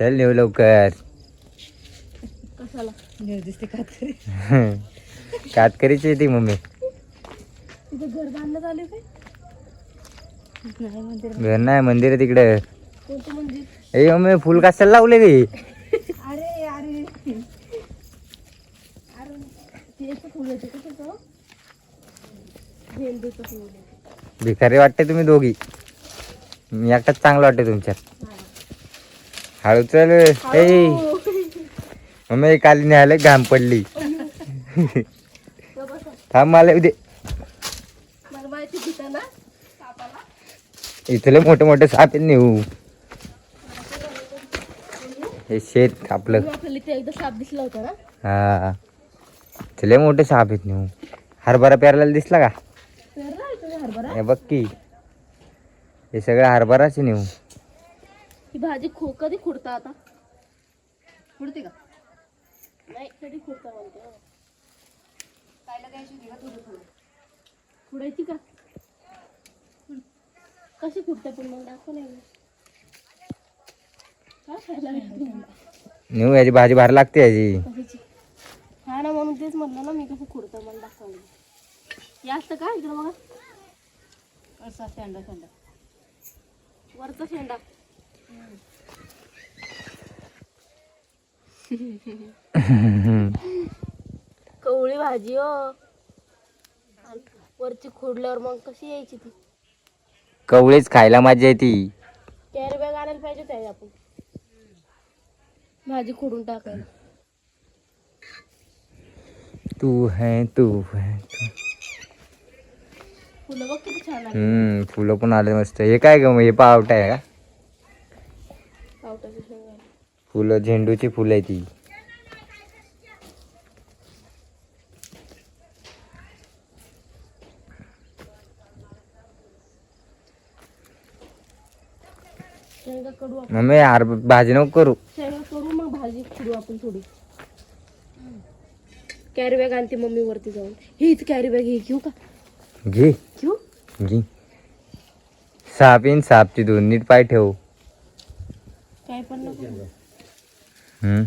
चल नेऊ लवकर. कातकरीची येते मम्मी. घर नाही मंदिर घर नाही मंदिर आहे तिकडे. ए मम्मी फुल कशाला लावले येते. भिकारी वाटते तुम्ही दोघी. मी एकटाच चांगलं वाटते तुमच्यात. हळू चल ए. मम्मी काली न्यायला घाम पडली. थांब मला येऊ दे मला माहिती तिथं ना? सापाला इथले मोठे मोठे साप आहेत नेऊ. हे शेत आपलं. हा. इथले मोठे साप आहेत नेऊ. हरभरा पेरलेला दिसला का? हे बघ की. हे सगळं हरभराच नेऊ. ही भाजी खो कधी खुडता आता? खुडते का? नाही कधी खुडता म्हणते हो. खुडायची का? खुड. कशी खुडते पण मग दाखव नाही खायला भेटतं? नेऊ याची भाजी भारी लागते याची. कशाची? हा ना म्हणून तेच म्हणलं ना मी कसं खुडतं मला दाखवलं हे असतं का इकडं बघा? असा शेंडा शेंडा वरचा शेंडा. कवळी भाजी हो. वरची खोडल्यावर मग कशी यायची ती? कवळीच खायला मजा येते. कॅरी बॅग आणायला पाहिजे त्या आपण. भाजी खोडून टाकायला. तू है तू है तू. फुलं बघ किती छान हम्म फुलं पण आले मस्त. हे काय ग मग हे पावटा आहे का? फुलं झेंडूची फुलं आहे ती. मम्मी हार भाजी नको करू. करू मग भाजी खोडू आपण थोडी. कॅरी बॅग आणते मम्मी वरती जाऊन. हीच कॅरी बॅग ही घेऊ का? घे. घेऊ? घे. साप येईन सापची दोन नीट पाय ठेव. काय पण नको. हम्म.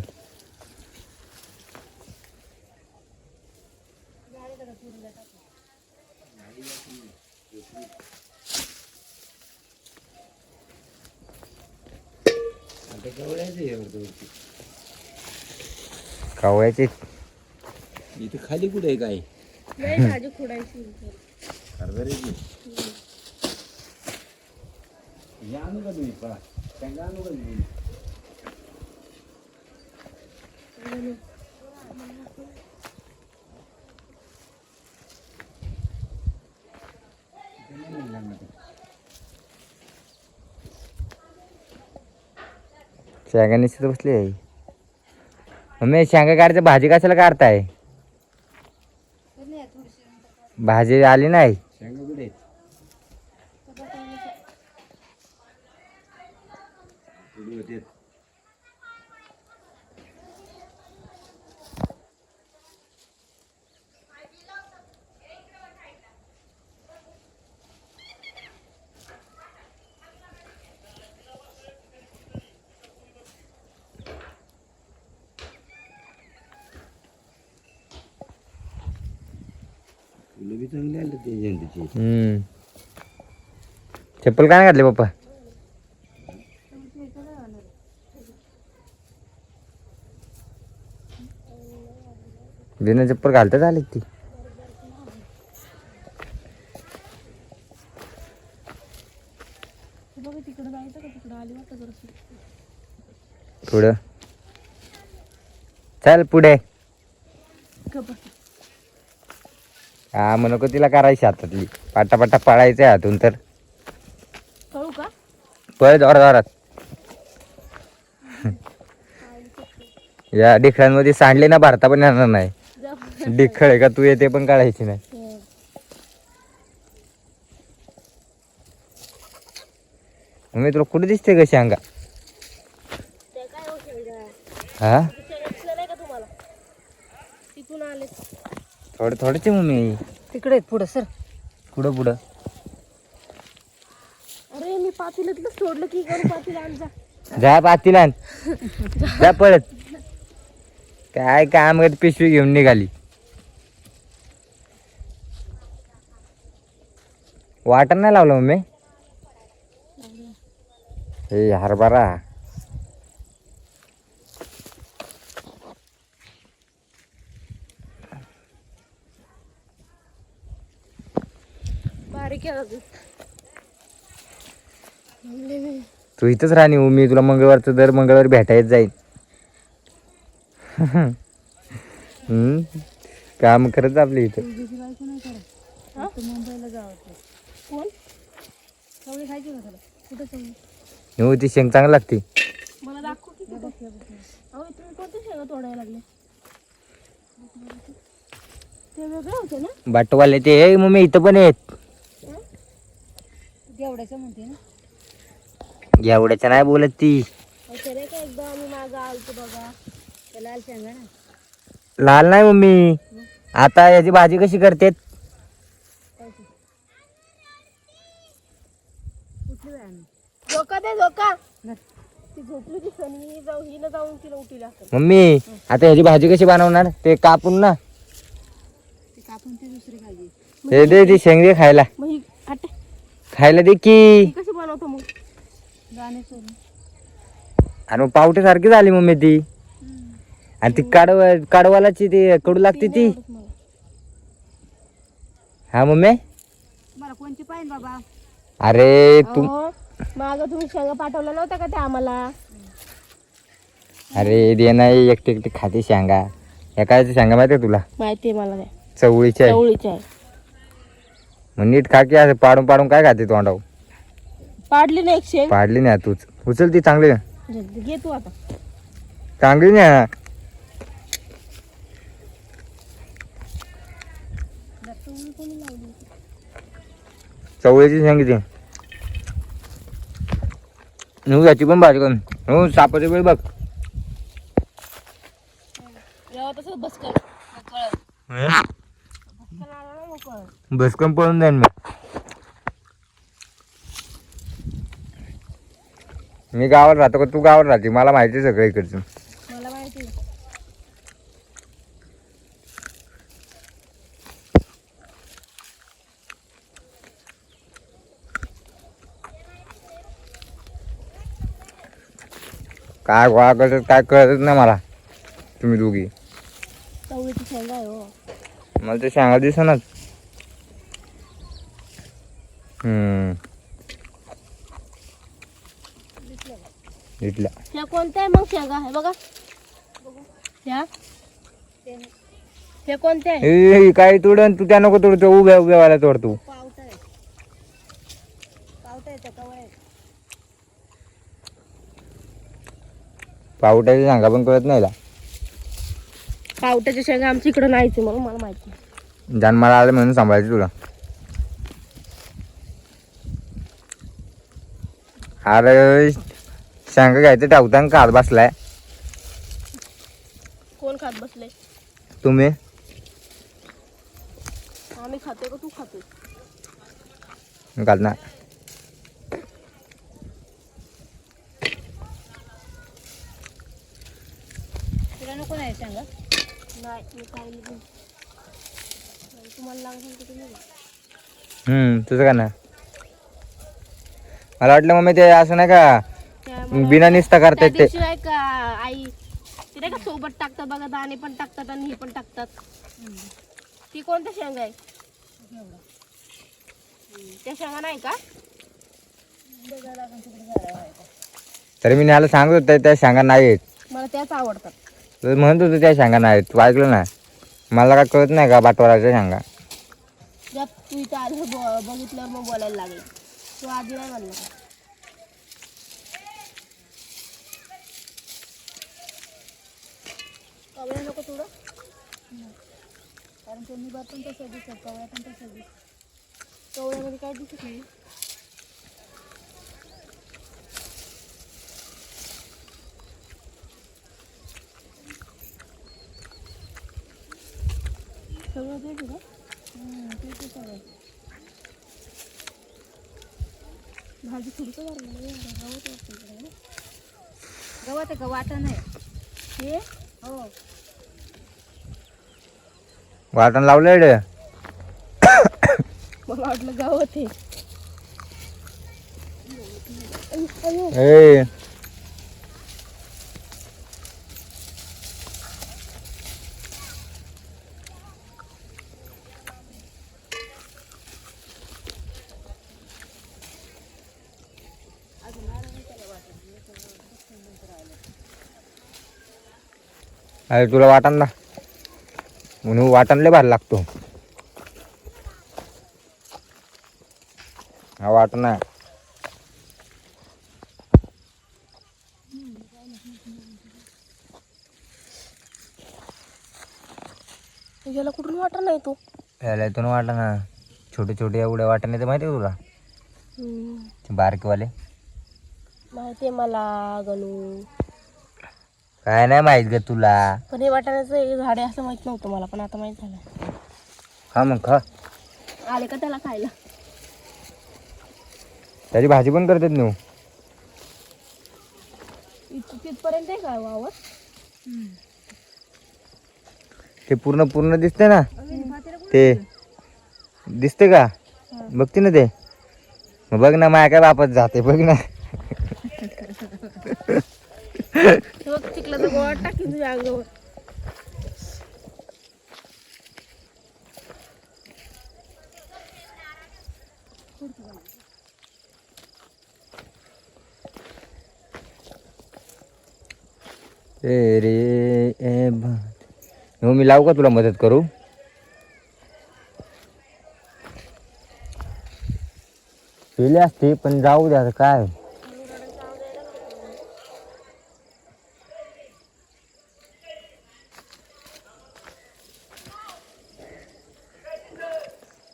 कवळ्याची इथे खाली कुठे आहे काय? नाही भाजी खोडायची. हरभऱ्याची. आणू का तुम्ही? पळा. शेंगा शेंगा निश्चित बसली आहे. मम्मी शेंगा काढायचं भाजी कशाला काढताय? भाजी आली नाही? शेंगा कुठे आहेत? कुठे होते? फुलं बी चांगली आली ते झेंडूची हम्म चप्पल काय घातले पप्पा बिना चप्पल घालतात आले ती. पुढं. चल पुढे. हा मग नको तिला करायची हातातली. पाटापाटा पळायचं हातून तर. पळ जोरात जोरात. या डिखळांमध्ये सांडले ना भारता पण येणार नाही. डिखळ आहे का? तू येते पण काढायची नाही. हं. मग तुला कुठे दिसते का शेंगा? त्या काय हो? हा थोडे थोडेच मम्मी तिकडे पुढं सर. पुढं पुढं. अरे मी पातीला सोडलं की करू पातीला आण जा. जा पातीला जा पळत काय काम करत पिशवी घेऊन निघाली. वाटर नाही लावलं मम्मी? हे हरभरा. तू इथंच राहणी हो, मी तुला मंगळवारचं दर मंगळवारी भेटायच जाईन. हम्म? काम करत आपली इथं. कोण? चवळी खायची का तुला कुठं चवळी हो ती शेंग चांगली लागते. मला दाखव की कुठं. अहो तुम्ही कोणते शेंगा तोडायला लागले? ते वेगळे होते ना? बाटवाले ते "ए, मम्मी इथं पण आहेत. एवढ्याचं म्हणते ना. एवढ्याच्या नाही बोलत ती. अहो, ते नाही का एकदा आम्ही मागं आलतो बघा. त्या लाल शेंगा ना. लाल नाही मम्मी. आता याची भाजी कशी करतेत कुठली वेळ आणली झोका दे झोका धर. ती झोपली ती सनी जाऊ हिनं जाऊन तिला उठीला असेल मम्मी आता ह्याची भाजी कशी बनवणार? ते कापून ना. ती कापून ती दुसरी भाजी हे दे ती शेंग दे खायला. मग ही आटे खायला दे की. कशी बनवतो मग? दाणे सोडून. आणि मग पावटे सारखी झाली मम्मी ती. आणि ती काढव काढवालाची ती कडू लागते ती. आवडत मला. हा मम्मी? मला कोणची पाहिजे बाबा? अरे तू अहो, मागं तुम्ही शेंगा पाठवल्या नव्हत्या का त्या आम्हाला? अरे दे नाही एकटी एकटी खाते शेंगा. या काय शेंगा माहिती तुला? माहिती आहे मला. चवळीच्या आहे चवळीच्या आहे मग नीट खा की असं पाडून पाडून काय खाते तोंडाव पाडली ना एक शेंग. पाडली नाही तूच. उचल ती चांगली. घे तू आता. चांगली नाही. चवळीची शेंग ती हो याची पण भाजी करून. हो सापाची वेळ बघ. बसकन पळून जाईन मी मी गावात राहतो का? तू गावात राहते. मला माहिती आहे सगळं इकडचं मला माहिती आहे. काय गोळा करतात काय कळतच नाही मला. तुम्ही दोघी. चवळीची शेंगा आहे हो. मला ते सांगा दिसनाच हम्म. इथल्या ह्या कोणत्या मग शेंगा? आहे बघा. ह्या? हे कोणत्या आहे? काय तोडन तू त्या नको तोडतो उभ्या उभ्या वाला तोडतो पावटा आहे पावटा आहे त्या कवळ्या आहेत पावट्याची सांगा पण कळत नाही ला पावट्याच्या शेंगा आमच्या इकडे नाहीच म्हणून मला माहिती. आहे. जान मला आलं म्हणून सांभाळायचं तुला. अरे सांगा घ्यायचं टाकताना काल बसलाय. कोण खात बसले तुम्ही? आम्ही खातोय का तू खातोय? काल तुला नको नाही शेंगा नाही मी काय नाही. तुम्हाला लागेल तर तुम्ही घ्या. हम्म तुझं का ना मला वाटलं मम्मी ते असं नाही का त्या मला- बिना निस्ता त्या करतात ते. दिवशी नाही का आई ते नाही का सोबत टाकतात बघा दाणे पण टाकतात आणि ही पण टाकतात. ती कोणत्या शेंगा आहे? हम्म, त्या शेंगा नाही का? तरी मी न्यायला सांगत होतो त्या सांगा नाही आहेत मला त्याच आवडतात. तर म्हणत होतो त्या सांगा नाही तू ऐकलं ना. मला काय कळत नाही का बाटवाराच्या सांगा. जर तू इथं आलं बघितल्यावर मग बोलायला लागेल. तू आधी नाही म्हणलं का? कवळ्या नको थोडं कारण ते पण तसं दिसत कवळ्या पण तसं दिसत. कवळ्यामध्ये काय दिसत नाही. सगळं आहे का भाजी झाली नाही, एवढं गवत वाटतं. गवत आहे का वाटण आहे हे हो वाटण लावलंय रे मला वाटलं गावात आहे अरे तुला वाटण ना. म्हणून वाटण लय भारी लागतो. हा वाटण आहे याला कुठून वाटत नाही तू? याला इथून वाटण छोटे छोटे एवढे वाटण येते माहिती तुला? ते बारकेवाले. माहिती मला गणू. काय नाही माहीत ग तुला. पण हे वाटाण्याचं हे झाड असं माहीत नव्हतं मला पण आता माहीत झालं. हा मग खा. आले का त्याला खायला? त्याची भाजी पण करतात नू इथं तिथपर्यंत आहे का वावर? ते पूर्ण पूर्ण दिसते ना? ते दिसते का? बघते ना ते? मग बघ ना माया काय वापस जाते बघ ना. हे तर गोळा टाकीन तुझ्या अंगावर. रे ए भा- हो, मी लावू का तुला मदत करू? पेले असते पण जाऊ द्या काय?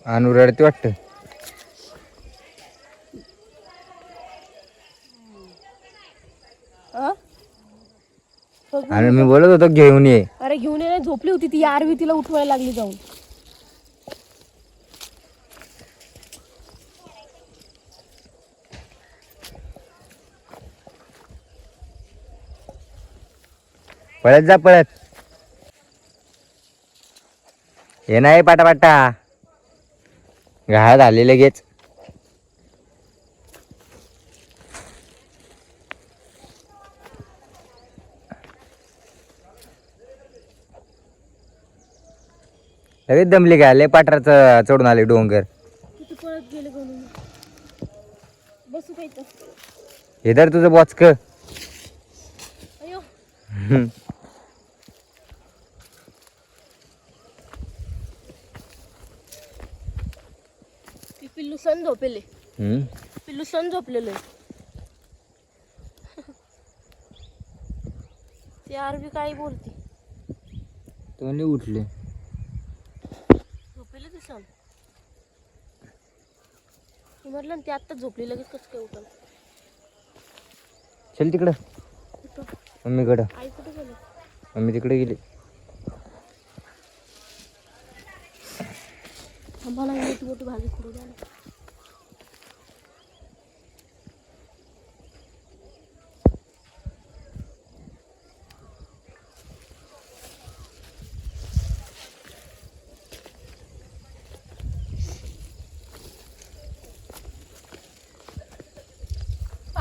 आणू रडते वाटतं हा? आणि मी बोलत होतो घेऊन ये. अरे घेऊन ये नाही झोपली होती ती आरवी तिला उठवायला लागली जाऊन. पळत जा पळत. हे नाही पाटापाटा. घाळ झाले लगेच लगेच दमली का? लय पाटराच चढून आले डोंगर. काय? हे धर तुझं बॉचक. सण झोपेले. पिल्लू सण झोपलेलं. आहे ती आरवी काय बोलती? तोंडे उठले. झोपेले ती सण. मी म्हटलं ना ती आत्ता झोपली लगेच कसं काय उठल चल तिकडं. मम्मीकडं. आई कुठे गेली? मम्मी तिकडे गेली. ना मोठी मोठी भाजी द्या ना.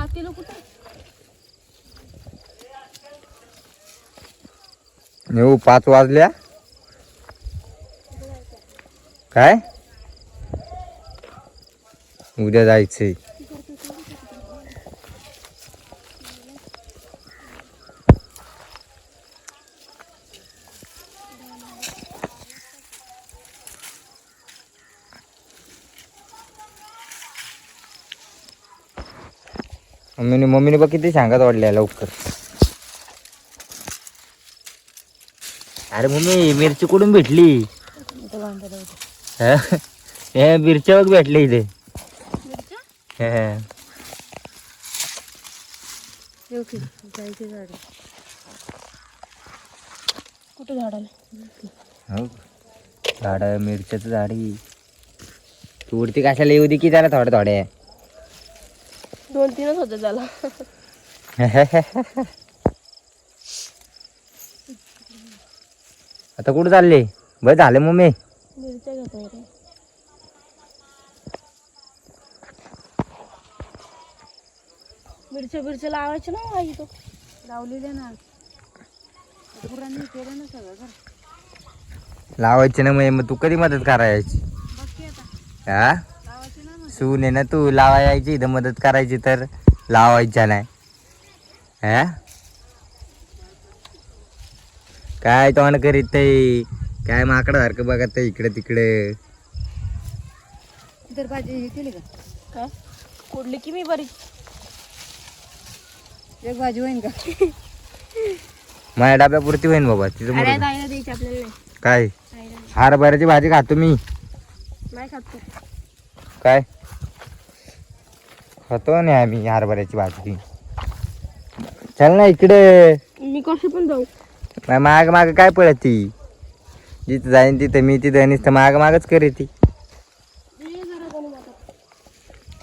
पातेलं कुठं? नेऊ हो, पाच वाजल्या. काय? उद्या जायचंय. मम्मीने बघ किती सांगत वाटल्या लवकर. अरे मम्मी मिरची कुठून भेटली? हा? हे मिरच्या बघ भेटले इथे. हा. झाड कुठे झाडाला हो झाड मिरच्याचं झाड. तू उडती कशाला? येऊ दे की जरा थोड्या थोड्या. दोन तीनच होत त्याला. आता कुठं चालले? बर झाले मम्मी. मिरच्या घेतोय लावायचे मिरच्या बिरच्या ना आई तो. लावलेले ना. लावायचे ना मग तू कधी मदत करायची? हा? सून आहे ना तू लावा यायची इथं मदत करायची तर लावायच्या नाही. हा? काय तोंड करीत ते काय माकडासारखं बघत ते इकडे तिकडे? तर भाजी हे केली का? काय मी बरी? एक भाजी होईन का? माझ्या डाब्यापुरती होईन बाबा तिथं अरे द्यायची आपल्याला नाही. काय? हरभऱ्याची भाजी खातो मी. नाही खात तू. काय? खातो नाही आम्ही हरभऱ्याची भाजी. चल ना इकडे. मी कसं पण जाऊ. मा- माग माग काय पळत? ती जिथं जाईन तिथं मी तिथं नुसतं माग मागच करे ती.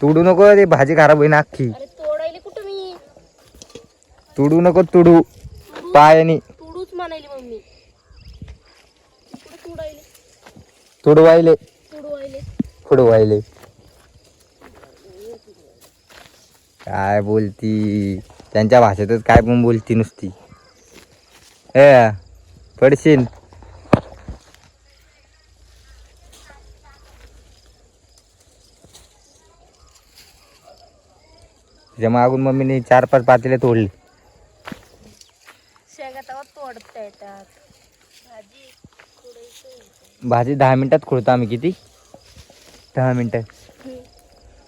तुडू नको ते भाजी खराब होईन अख्खी अरे तोडायले कुठं मी? तुडू नको तुडू. पायानी. तुडूच म्हणायली मम्मी. कुठं तुडायले? तुडवायले. तुडवायले. फुडवायले काय बोलती? त्यांच्या भाषेतच काय पण बोलती नुसती. ए पडशील? तिच्या मागून मम्मीने चार पाच पातेले तोडले. तोडता येतात. भाजी दहा मिनिटात खोडतो आम्ही किती? दहा मिनिटं.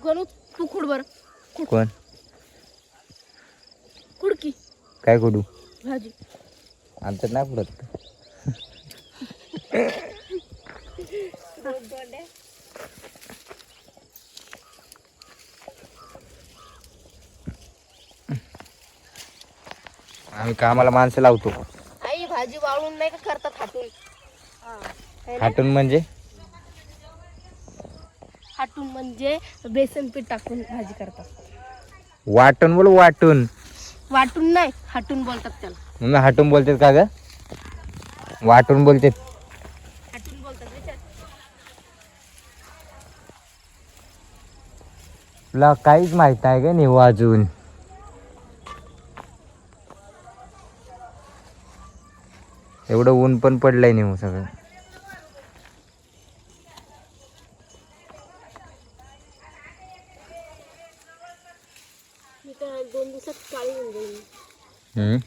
गणू तू खुड बर. कोण? खुडकी काय खोडू भाजी. आमच्यात नाही खोडत आम्ही कामाला माणसं लावतो. आई भाजी वाळून नाही का करतात हाटून? हाटून म्हणजे? हाटून म्हणजे बेसन पीठ टाकून भाजी करतात. वाटून बोल वाटून. वाटून नाही हाटून बोलतात त्याला. मग हाटून बोलतात का ग? वाटून हाटून बोलतात विचार तुला काहीच माहीत आहे का नेऊ अजून. एवढं ऊन पण पडलंय नेऊ सगळं मी तर दोन दिवसात काळी होऊन जाईल हम्म?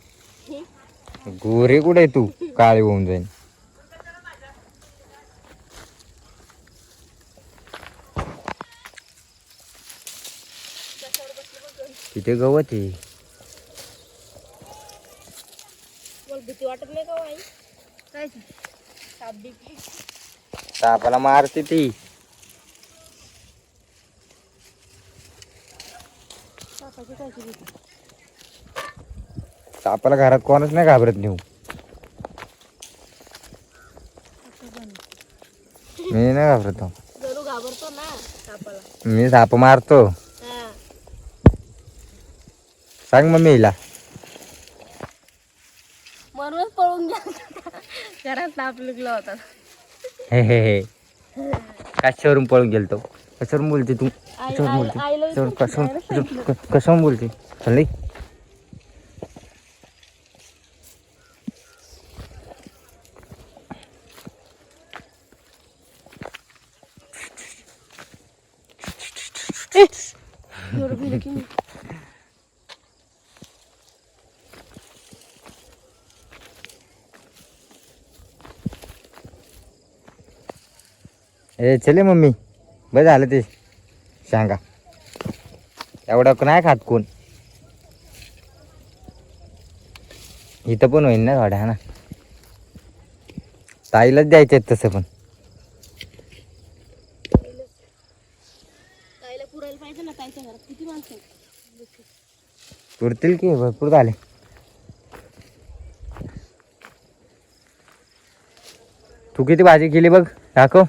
गोरे कुठे तू? काळे होऊन जाईन. तिथे गवत आहे. भीती वाटत नाही का हो आई काय साप बिप सापाला मारते ती. सापाची काय सापाला घरात कोणच नाही घाबरत नेऊ. मी नाही घाबरतो. गणू घाबरतो ना सापाला मी साप मारतो. हा. सांग मग म्हणूनच पळून गेला घरात साप लुकला होता. हे हे हे. कशावरून पळून गेलतो? कशावरून बोलते तू? आई कशावरून आई बोलते? आईला कशावरून बोलते? चालली एवढं ए चले मम्मी. बरं झालं ते. सांगा. एवढं नाही खात कोण? इथं पण होईल ना थोड्या ना? ताईलाच द्यायचे आहेत तसं पण. पुरतील की? भरपूर झाले. तू किती भाजी केली बघ? दाखव.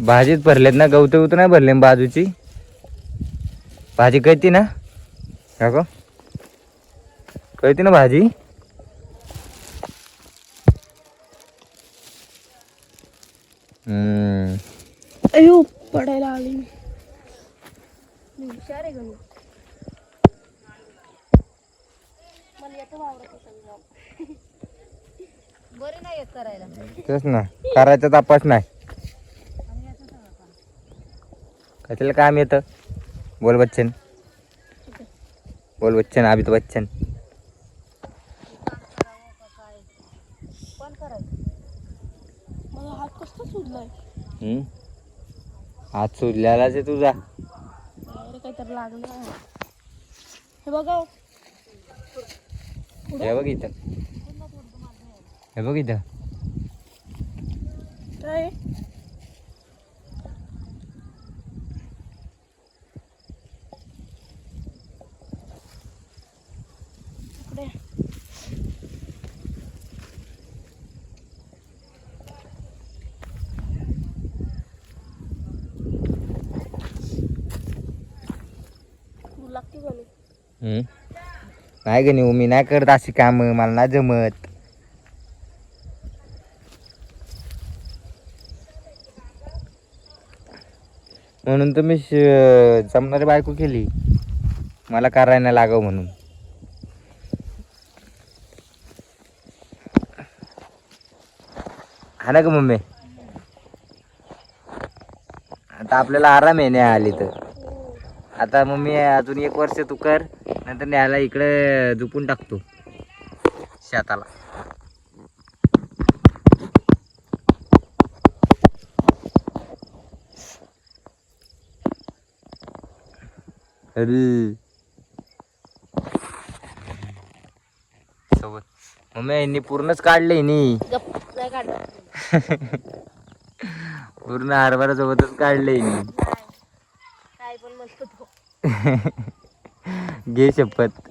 भाजीच भरलेत ना? गवत उत नाही भरले बाजूची? भाजी कळती ना? दाखव. कळती ना भाजी? पडायला आली मला येतं वावरात समजा बरी नाही येत करायला. तेच ना करायचा तपास नाही. कशाला काम येतं? बोल बच्चन. बोल बच्चन अमिताभ बच्चन. करायचं हात कसं सुजलाय हम्म? हात सुजल्यालाच आहे तुझा. काहीतरी लागलं. हे बघा हे बघ इथं. हे बघ इथं. काय आहे? इकडे. तू लागते गणू हम्म? नाही ग नेऊ मी नाही करत अशी काम मला नाही जमत. म्हणून तर मी जमणारी बायको केली. मला करायला नाही लागावं म्हणून. हा ना ग मम्मी. आता आपल्याला आराम आहे नाही आली तर. आता मम्मी अजून एक वर्ष तू कर. नंतर न्यायला इकडे झुपून टाकतो शेताला अरे सोबत मम्मी यांनी पूर्णच काढले नी गप नाही काढलं पूर्ण हरभरा सोबतच काढले नी काय पण म्हणतो तो घे शपथ